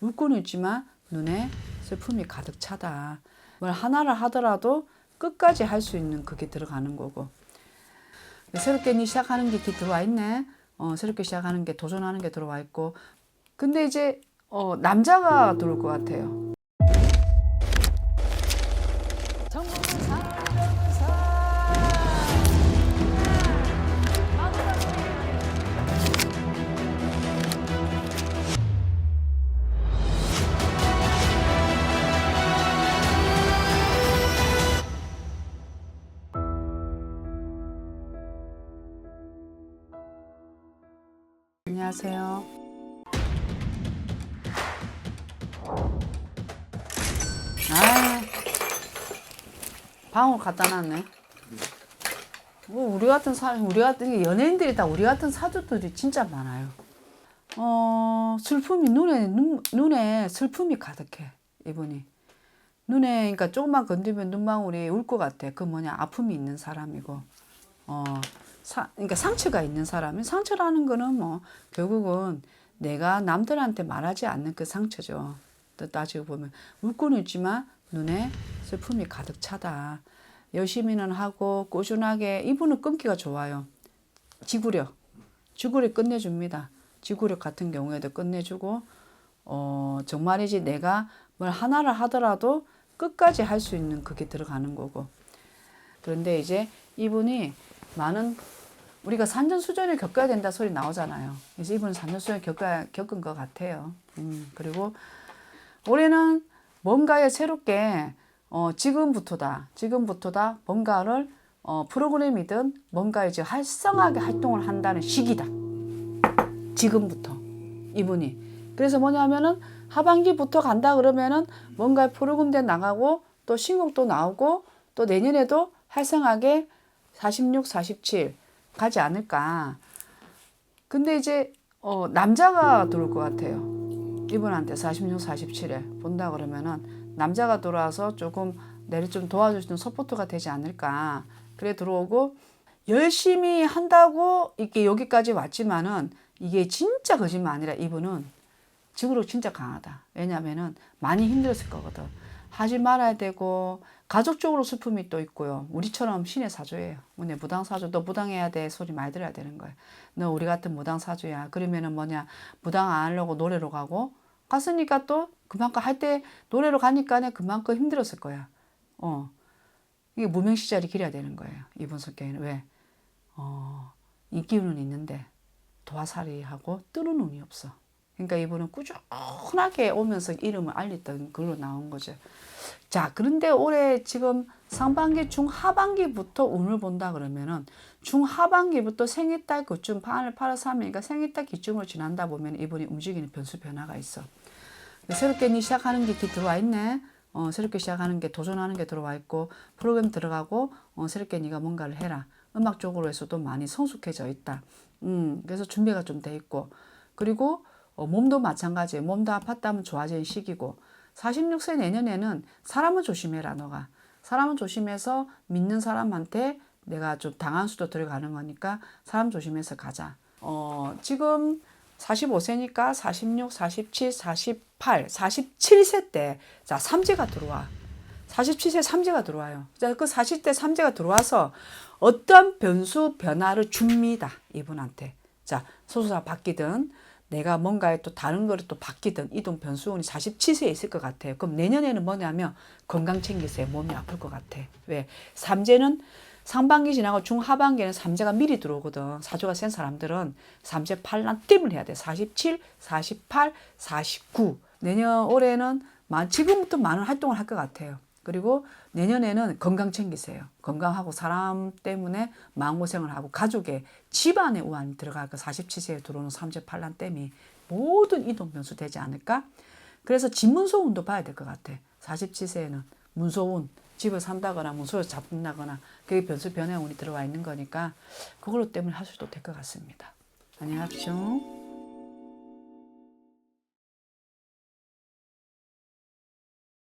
웃고는 있지만 눈에 슬픔이 가득 차다. 뭘 하나를 하더라도 끝까지 할 수 있는 그게 들어가는 거고. 새롭게 니 시작하는 게기 들어와 있네. 어, 새롭게 시작하는 게 도전하는 게 들어와 있고. 근데 이제 어, 남자가 들어올 것 같아요. 안녕하세요. 아, 방울 갖다 놨네. 뭐 우리 같은 사, 우리 같은 연예인들이 다 우리 같은 사주들이 진짜 많아요. 어, 슬픔이 눈에 눈, 눈에 슬픔이 가득해 이분이. 눈에 그러니까 조금만 건드리면 눈망울이 울 것 같아. 그 뭐냐 아픔이 있는 사람이고. 어, 사, 그러니까 상처가 있는 사람이 상처라는 거는 뭐 결국은 내가 남들한테 말하지 않는 그 상처죠. 또 따지고 보면 울고는 있지만 눈에 슬픔이 가득 차다. 열심히는 하고 꾸준하게 이분은 끊기가 좋아요. 지구력, 지구력 끝내줍니다. 지구력 같은 경우에도 끝내주고 어 정말이지 내가 뭘 하나를 하더라도 끝까지 할 수 있는 그게 들어가는 거고. 그런데 이제 이분이 많은 우리가 산전수전을 겪어야 된다 소리 나오잖아요. 그래서 이분은 산전수전 겪어야, 겪은 것 같아요. 음, 그리고 올해는 뭔가에 새롭게 어, 지금부터다, 지금부터다 뭔가를 어, 프로그램이든 뭔가 이제 활성하게 활동을 한다는 시기다. 지금부터 이분이 그래서 뭐냐면은 하반기부터 간다 그러면은 뭔가 프로그램 나가고 또 신곡도 나오고 또 내년에도 활성하게 46, 47 가지 않을까. 근데 이제 어, 남자가 들어올 것 같아요. 이분한테 46, 47에 본다 그러면은 남자가 들어와서 조금 내를 좀 도와주시는 서포트가 되지 않을까. 그래 들어오고 열심히 한다고 이게 여기까지 왔지만은 이게 진짜 거짓말 아니라 이분은 지구력 진짜 강하다. 왜냐면은 많이 힘들었을 거거든. 하지 말아야 되고 가족적으로 슬픔이 또 있고요. 우리처럼 신의 사주예요. 내 무당 사주 너 무당해야 돼 소리 많이 들어야 되는 거예요. 너 우리 같은 무당 사주야. 그러면은 뭐냐 무당 안 하려고 노래로 가고 갔으니까 또 그만큼 할 때 노래로 가니까 그만큼 힘들었을 거야. 어 이게 무명 시절이 길어야 되는 거예요. 이분 성격에는 왜? 어 인기는 있는데 도화살이하고 뜨는 운이 없어. 그러니까 이분은 꾸준하게 오면서 이름을 알렸던 걸로 나온 거죠. 자, 그런데 올해 지금 상반기 중하반기부터 운을 본다 그러면은 중하반기부터 생일달 그쯤 8월 8월 3일이니까 생일달 기쯤으로 지난다 보면 이분이 움직이는 변수 변화가 있어. 새롭게 니 시작하는 게 들어와 있네. 어, 새롭게 시작하는 게 도전하는 게 들어와 있고 프로그램 들어가고 어, 새롭게 네가 뭔가를 해라. 음악적으로 해서도 많이 성숙해져 있다. 음, 그래서 준비가 좀 돼 있고 그리고 어, 몸도 마찬가지예요. 몸도 아팠다면 좋아지는 시기고 46세 내년에는 사람을 조심해라 너가. 사람을 조심해서 믿는 사람한테 내가 좀 당한 수도 들어가는 거니까 사람 조심해서 가자. 어, 지금 45세니까 46, 47, 48, 47세 때, 자, 삼재가 들어와. 47세 삼재가 들어와요. 자, 그 40대 삼재가 들어와서 어떤 변수, 변화를 줍니다. 이분한테. 자, 소수가 바뀌든, 내가 뭔가에 또 다른 거를 또 바뀌든 이동 변수운이 47세에 있을 것 같아요. 그럼 내년에는 뭐냐면 건강 챙기세요. 몸이 아플 것 같아. 왜? 삼재는 상반기 지나고 중하반기에는 삼재가 미리 들어오거든. 사주가 센 사람들은 삼재 팔란 땜을 해야 돼. 47, 48, 49. 내년 올해는 지금부터 많은 활동을 할 것 같아요. 그리고 내년에는 건강 챙기세요. 건강하고 사람 때문에 마음고생을 하고 가족의 집안에 우환이 그 47세에 들어오는 삼재 팔란 땜이 모든 이동 변수 되지 않을까? 그래서 집문소운도 봐야 될 것 같아. 47세에는 문소운, 집을 산다거나 문소를 잡는다거나 그게 변수 변화운이 들어와 있는 거니까 그걸로 때문에 할 수도 될 것 같습니다. 안녕하십시오.